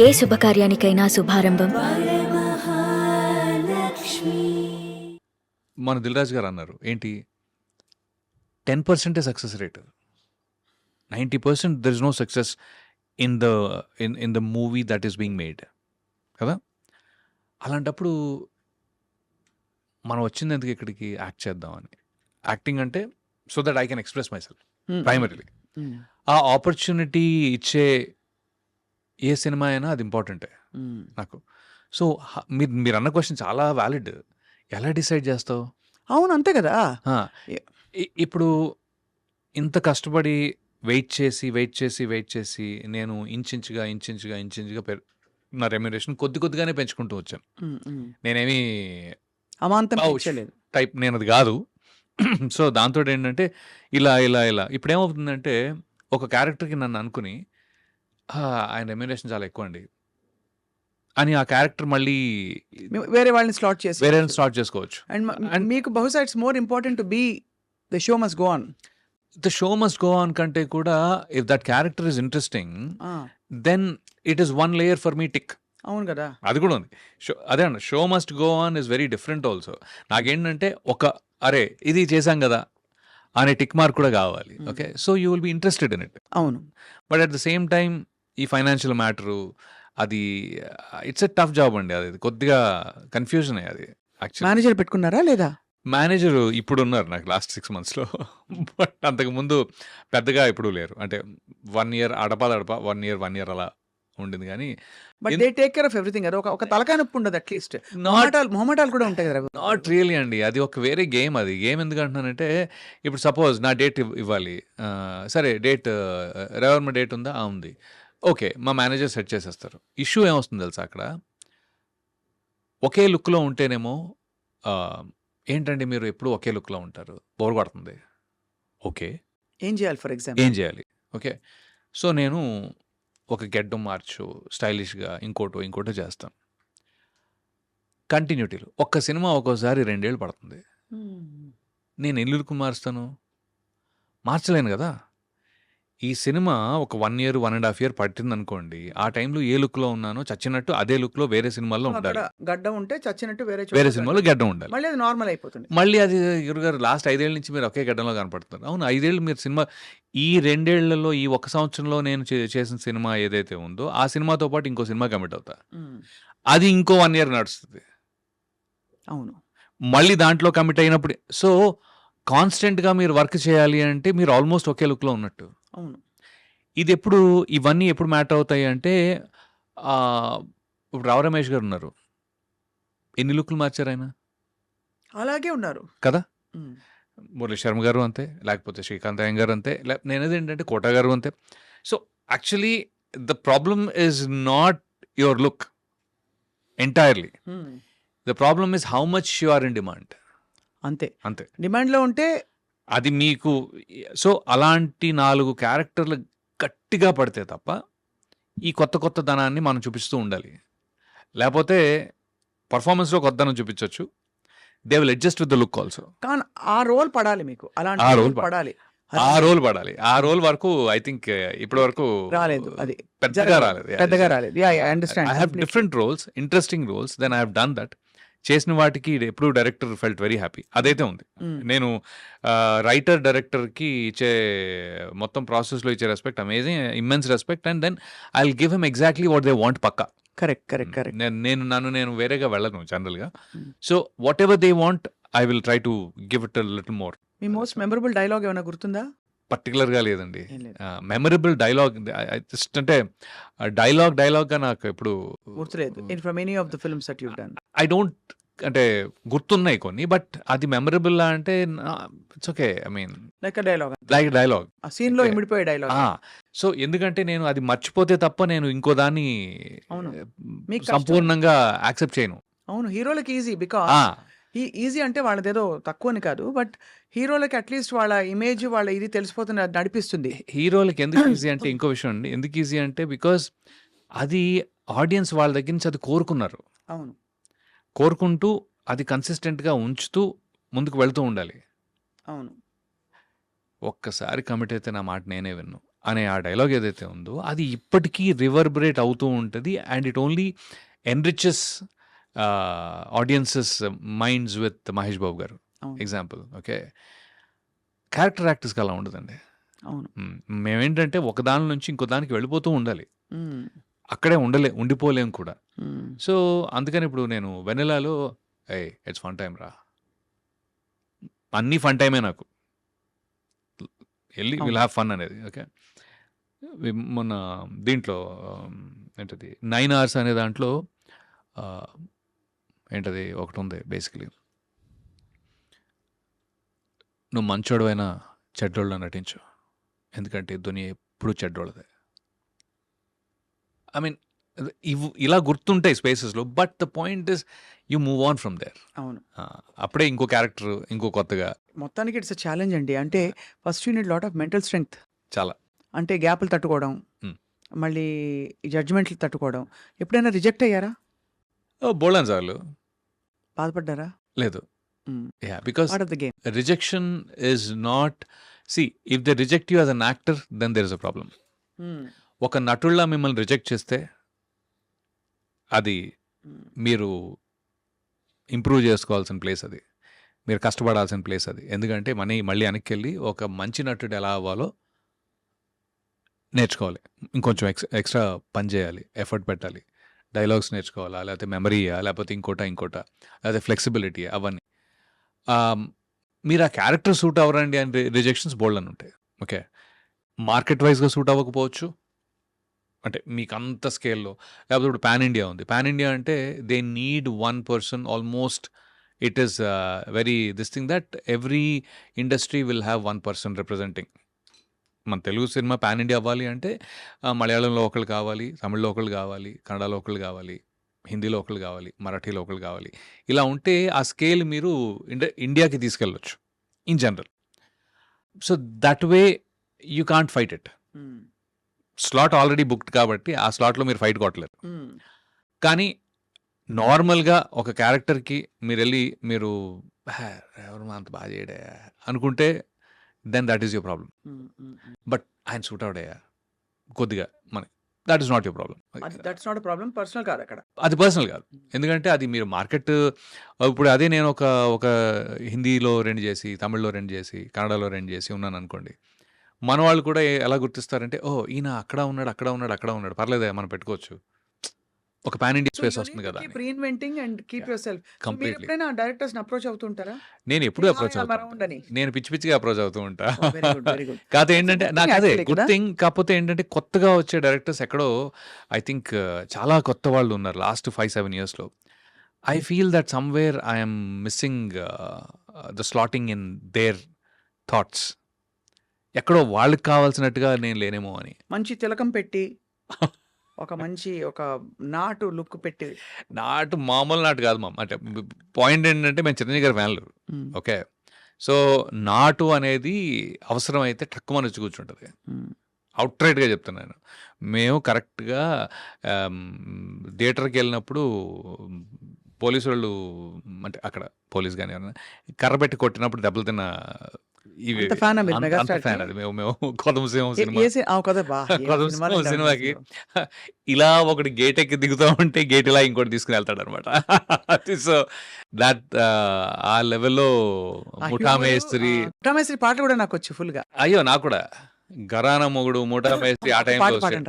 ఏ శుభకార్యానికైనా శుభారంభం. మన దిల్రాజ్ గారు అన్నారు ఏంటి? టెన్ పర్సెంటే success rate. Ninety percent there is no success in the in in the movie that is being made కదా? అలాంటప్పుడు మనం వచ్చింది ఎందుకు ఇక్కడికి యాక్ట్ చేద్దామని? యాక్టింగ్ అంటే so that I can express myself. Primarily. ఆ ఆపర్చునిటీ ఇచ్చే ఏ సినిమా అయినా అది ఇంపార్టెంటే. నాకు. సో మీరు మీరు అన్న క్వశ్చన్ చాలా వ్యాలిడ్. ఎలా డిసైడ్ చేస్తావు? అవును అంతే కదా. ఇప్పుడు ఇంత కష్టపడి వెయిట్ చేసి వెయిట్ చేసి వెయిట్ చేసి నేను ఇంచుగా ఇంచుగా ఇంచుగా పెర్ నా రెమ్యురేషన్ కొద్ది కొద్దిగానే పెంచుకుంటూ వచ్చాను. నేనేమి అమాంతం టైప్ నేను అది కాదు. సో దాంతో ఏంటంటే ఇలా ఇలా ఇలా. ఇప్పుడు ఏమవుతుందంటే ఒక క్యారెక్టర్కి నన్ను అనుకుని "ఆ, ఆయన రెమ్యురేషన్ చాలా ఎక్కువ అండి అని ఆ క్యారెక్టర్ మళ్ళీ వేరే వాళ్ళని స్లాట్ చేసి వేరే స్టార్ట్ చేసుకోవచ్చు. అండ్ and- మీకు బహుశా it's more important to be the show must go on the show must go on కంటే కూడా if that character is interesting then it is one layer for me tick అవును కదా. అది కూడా ఉంది. షో అదే అండి show must go on is very different also నాకేంటంటే ఒక అరే ఇది చేశాం కదా అనే టిక్ మార్క్ కూడా కావాలి. Okay so you will be interested in it అవును. But at the same time ఈ ఫైనాన్షియల్ మ్యాటరు అది ఇట్స్ ఎ టఫ్ జాబ్ అండి అది. కొద్దిగా కన్ఫ్యూజన్ అది యాక్చువల్లీ. మేనేజర్ పెట్టుకున్నారా లేదా? మేనేజర్ ఇప్పుడు ఉన్నారు నాకు లాస్ట్ సిక్స్ మంత్స్లో. బట్ అంతకు ముందు పెద్దగా ఇప్పుడు లేరు. అంటే వన్ ఇయర్ అడపా దడప వన్ ఇయర్ వన్ ఇయర్ అలా ఉండింది కానీ but they take care of everything. కదా ఒక ఒక తలకాయ నొప్పి ఉండదు అట్లీస్ట్ నాట్ మొహమాటాలు మొహమాటాలు కూడా ఉంటాయి కదా. నాట్ రియలీ అండి. అది ఒక వేరే గేమ్ అది. గేమ్ ఎందుకు అంటున్నానంటే ఇప్పుడు సపోజ్ నా డేట్ ఇవ్వాలి. సరే డేట్ రెవర్మ డేట్ ఉందా? ఆ, ఉంది. ఓకే మా మేనేజర్ సెట్ చేసేస్తారు. ఇష్యూ ఏమొస్తుంది తెలుసా అక్కడ? ఒకే లుక్లో ఉంటేనేమో ఏంటండి మీరు ఎప్పుడు ఒకే లుక్లో ఉంటారు? బోర్ కొడుతుంది. ఓకే. ఏం చేయాలి ఫర్ ఎగ్జాంపుల్? ఏం చేయాలి? ఓకే. సో నేను ఒక గెడ్డం మార్చు స్టైలిష్గా ఇంకోటో ఇంకోటో చేస్తాను. కంటిన్యూటీలు. ఒక్క సినిమా ఒక్కోసారి రెండేళ్ళు పడుతుంది. నేను ఎన్ని లుక్ మారుస్తాను? మార్చలేను కదా? ఈ సినిమా ఒక one year one and half year పట్టింది అనుకోండి ఆ టైంలో ఏ లుక్లో ఉన్నానో చచ్చినట్టు అదే లుక్లో వేరే సినిమాల్లో అక్కడ ఉండాలి. గడ్డ ఉంటే చచ్చినట్టు వేరే చోట వేరే. సినిమాలో గడ్డం ఉండాలి. మళ్ళీ అది నార్మల్ అయిపోతుంది. మళ్ళీ అది గురుగారు లాస్ట్ ఐదేళ్ళ నుంచి మీరు ఒకే గడ్డంలో కనపడుతున్నారు. అవును ఐదేళ్ళు మీరు సినిమా ఈ రెండేళ్ళలో ఈ ఒక సంవత్సరంలో నేను చే- చేసిన సినిమా ఏదైతే ఉందో ఆ సినిమాతో పాటు ఇంకో సినిమా కమిట్ అవుతా. అది ఇంకో వన్ ఇయర్ నడుస్తుంది. అవును. మళ్ళీ దాంట్లో కమిట్ అయినప్పుడు సో కాన్స్టెంట్గా మీరు వర్క్ చేయాలి అంటే మీరు ఆల్మోస్ట్ ఒకే లుక్లో ఉన్నట్టు. అవును. ఇది ఎప్పుడు ఇవన్నీ ఎప్పుడు మ్యాటర్ అవుతాయి అంటే ఇప్పుడు రావు రమేష్ గారు ఉన్నారు. ఎన్ని లుక్లు మార్చారు ఆయన? అలాగే ఉన్నారు. కదా? మ్మ్. మురళీ శర్మ గారు అంతే లేకపోతే శ్రీకాంత్ అయ్యం గారు అంతే లే నేనేది ఏంటంటే కోట గారు అంతే. So actually the problem is not your look entirely. The problem is how much you are in demand. అంతే. అంతే. డిమాండ్లో ఉంటే అది మీకు సో అలాంటి నాలుగు క్యారెక్టర్లు గట్టిగా పడితే తప్ప ఈ కొత్త కొత్త ధనాన్ని మనం చూపిస్తూ ఉండాలి. లేకపోతే పర్ఫార్మెన్స్లో కొత్తదనం చూపించవచ్చు they will adjust with the look also కానీ ఆ రోల్ పడాలి మీకు. అలాంటి ఆ రోల్ పడాలి. ఆ రోల్ పడాలి. ఆ రోల్ వరకు ఐ థింక్ ఇప్పటి వరకు రాలేదు. అది పెద్దగా. రాలేదు. పెద్దగా రాలేదు. I I understand have different roles interesting roles then I have done that చేసిన వాటికి ఎప్పుడు డైరెక్టర్ ఫెల్ట్ వెరీ హ్యాపీ. అదైతే ఉంది. నేను రైటర్ డైరెక్టర్కి ఇచ్చే మొత్తం ప్రాసెస్లో ఇచ్చే respect amazing immense respect and then I will give him exactly what they want Pakka. Correct correct correct. నేను నేను నన్ను నేను వేరేగా వెళ్ళను జనరల్గా. So whatever they want I will try to give it little more. Me most memorable dialogue ఏమైనా గుర్తుందా? పర్టికులర్గా లేదండి. మెమరబుల్ డైలాగ్ జస్ట్ అంటే డైలాగ్ డైలాగ్గా నాకు ఎప్పుడు గుర్తులేదు. From any of the films that you done. I don't అంటే గుర్తున్నాయి కొన్ని బట్ అది మెమరబుల్ అంటే it's okay I mean like dialogue like dialogue ఆ సీన్లో. ఇమిడిపోయే డైలాగ్ సో ఎందుకంటే నేను అది మర్చిపోతే తప్ప నేను ఇంకో దాన్ని అవును. eh. సంపూర్ణంగా యాక్సెప్ట్ చేయను. అవును హీరోలకి ఈజీ బికాస్ ఈ ఈజీ అంటే వాళ్ళదేదో తక్కువ అని కాదు బట్ హీరోలకి అట్లీస్ట్ వాళ్ళ ఇమేజ్ వాళ్ళ ఇది తెలిసిపోతుంది అది నడిపిస్తుంది. హీరోలకి ఎందుకు ఈజీ అంటే ఇంకో విషయం అండి. ఎందుకు ఈజీ అంటే బికాజ్ అది ఆడియన్స్ వాళ్ళ దగ్గర నుంచి అది కోరుకున్నారు. అవును. కోరుకుంటూ అది కన్సిస్టెంట్గా ఉంచుతూ ముందుకు వెళ్తూ ఉండాలి. అవును. ఒక్కసారి కమిట్ అయితే నా మాట నేనే విన్ను అనే ఆ డైలాగ్ ఏదైతే ఉందో అది ఇప్పటికీ రివర్బరేట్ అవుతూ ఉంటుంది and it only enriches audiences minds with Mahesh Babu గారు. ఎగ్జాంపుల్ ఓకే క్యారెక్టర్ యాక్టర్స్కి అలా ఉండదండి. అవును. మేమేంటంటే ఒక దాని నుంచి ఇంకో దానికి వెళ్ళిపోతూ ఉండాలి. అక్కడే ఉండలే ఉండిపోలేం కూడా. సో అందుకని ఇప్పుడు నేను వెనెలాలో ఏ ఇట్స్ ఫన్ టైం రా. అన్నీ ఫన్ టైమే నాకు. వెళ్ళి. విల్ హ్యావ్ ఫన్ అనేది ఓకే మొన్న దీంట్లో ఏంటది నైన్ అవర్స్ అనే దాంట్లో ఏంటది ఒకటి ఉంది బేసికలీ నువ్వు మంచోడువైనా చెడ్డోళ్ళ నటించు. ఎందుకంటే దునియా ఎప్పుడు చెడ్డోళ్ళదే. ఐ మీన్ ఇవ్ ఇలా గుర్తుంటాయి స్పేసెస్లో but the point is you move on from there అవును. అప్పుడే ఇంకో క్యారెక్టర్ ఇంకో కొత్తగా మొత్తానికి ఇట్స్ ఛాలెంజ్ అండి. అంటే first you need lot of mental strength. చాలా అంటే గ్యాప్‌లు తట్టుకోవడం. హ్మ్. మళ్ళీ జడ్జ్‌మెంట్లు తట్టుకోవడం. ఎప్పుడైనా రిజెక్ట్ అయ్యారా? బోల్డన్ సార్లు బాధపడ్డారా? లేదు. Yeah because of the game. Rejection is not see if the reject you as an actor then there is a problem hmm. ఒక నటుల్లా మిమ్మల్ని రిజెక్ట్ చేస్తే అది. మీరు ఇంప్రూవ్ చేసుకోవాల్సిన ప్లేస్ అది. మీరు కష్టపడాల్సిన ప్లేస్ అది. ఎందుకంటే మనీ మళ్ళీ వెనక్కి వెళ్ళి ఒక మంచి నటుడు ఎలా అవ్వాలో నేర్చుకోవాలి. ఇంకొంచెం ఎక్స్ ఎక్స్ట్రా పని చేయాలి ఎఫర్ట్ పెట్టాలి. డైలాగ్స్ నేర్చుకోవాలా లేకపోతే మెమరీయా లేకపోతే ఇంకోట ఇంకోట లేకపోతే ఫ్లెక్సిబిలిటీ అవన్నీ. మీరు ఆ క్యారెక్టర్ సూట్ అవ్వరండి అని రిజెక్షన్స్ బోల్డ్ అని ఉంటాయి. ఓకే? మార్కెట్ వైజ్గా సూట్ అవ్వకపోవచ్చు అంటే మీకు అంత స్కేల్లో. లేకపోతే ఇప్పుడు పాన్ ఇండియా ఉంది. పాన్ ఇండియా అంటే they need one person almost it is very this thing that every industry will have one person representing. మన తెలుగు సినిమా పాన్ ఇండియా అవ్వాలి అంటే మలయాళంలో ఒకళ్ళు కావాలి తమిళ్ళో ఒకళ్ళు కావాలి కన్నడలో ఒకళ్ళు కావాలి హిందీలో ఒకళ్ళు కావాలి మరాఠీలో ఒకళ్ళు కావాలి. ఇలా ఉంటే ఆ స్కేల్ మీరు ఇండియా ఇండియాకి తీసుకెళ్ళొచ్చు. In general. So that way you can't fight it. Slot already booked కాబట్టి ఆ స్లాట్లో మీరు ఫైట్ కొట్టలేరు. కానీ నార్మల్గా ఒక క్యారెక్టర్కి మీరు వెళ్ళి మీరు "హా, ఎవరు అంత బాగా చేయడే అనుకుంటే then that is your problem. But ఆయన సూట్ అవుడయ్యా కొద్దిగా మన that is not your problem that's not a problem. Personal కాదు అక్కడ. అది పర్సనల్ కాదు ఎందుకంటే అది మీరు మార్కెట్ ఇప్పుడు అదే నేను ఒక ఒక హిందీలో రెండు చేసి తమిళ్ళో రెండు చేసి కన్నడలో రెండు చేసి ఉన్నాను అనుకోండి మన వాళ్ళు కూడా ఎలా గుర్తిస్తారంటే ఓ ఈయన అక్కడ ఉన్నాడు అక్కడ ఉన్నాడు అక్కడ ఉన్నాడు పర్లేదే మనం పెట్టుకోవచ్చు ఒక పాన్ ఇండియా స్పేస్ వస్తుంది కదా keep reinventing and keep. Yourself. మీరు ఎప్పుడైనా డైరెక్టర్స్ అప్రోచ్ అవుతుంటారా? నేను ఎప్పుడు అప్రోచ్ అవుతాను. నేను పిచ్చి పిచ్చిగా అప్రోచ్ అవుతూ ఉంటా Oh. కాకపోతే a ఏంటంటే నాకు అదే గుడ్ కదా? థింగ్ కాకపోతే ఏంటంటే కొత్తగా వచ్చే డైరెక్టర్స్ ఎక్కడో ఐ థింక్ చాలా కొత్త వాళ్ళు ఉన్నారు లాస్ట్ ఫైవ్ సెవెన్ ఇయర్స్లో I feel that somewhere I'm missing the slotting in their thoughts ఎక్కడో వాళ్ళకి కావాల్సినట్టుగా నేను లేనేమో అని. మంచి తిలకం పెట్టి ఒక మంచి ఒక నాటు లుక్ పెట్టి. నాటు మామూలు నాటు కాదు మామ. అంటే పాయింట్ ఏంటంటే మేము చిరంజీవి గారి ఫ్యాన్లు. ఓకే. సో నాటు అనేది అవసరమైతే తక్కువ వచ్చి కూర్చుంటుంది. అవుట్ రైట్గా చెప్తున్నాను. మేము కరెక్ట్గా థియేటర్కి వెళ్ళినప్పుడు పోలీసు వాళ్ళు అంటే అక్కడ పోలీస్ కానీ ఎవరైనా కర్ర పెట్టి కొట్టినప్పుడు దెబ్బలు తిన్న ఇవి అంత ఫ్యానా మీరు? అంత- అంత మెగాస్టార్ ఫ్యాన్ అది. మేము మేము ఏ- సినిమా ఏ సి- ఆ కదా బా ఏ కొదమ సినిమాలు సింహం ఇంకా సినిమాకి అసలు. ఇలా ఒకటి గేట్ ఎక్కి దిగుతూ ఉంటే గేట్ ఇలా ఇంకోటి తీసుకుని వెళ్తాడు అనమాట. సో దట్ ఆ లెవెల్లో ఆ ముఠా హ్యూమరు, మేస్త్రి ఆ, ముఠా మేస్త్రి పాటలు కూడా నాకు వచ్చు ఫుల్గా. అయ్యో నాకు కూడా. గరాన మొగుడు ముఠా మేస్త్రి ఆ టైంలో పాట పాడండి.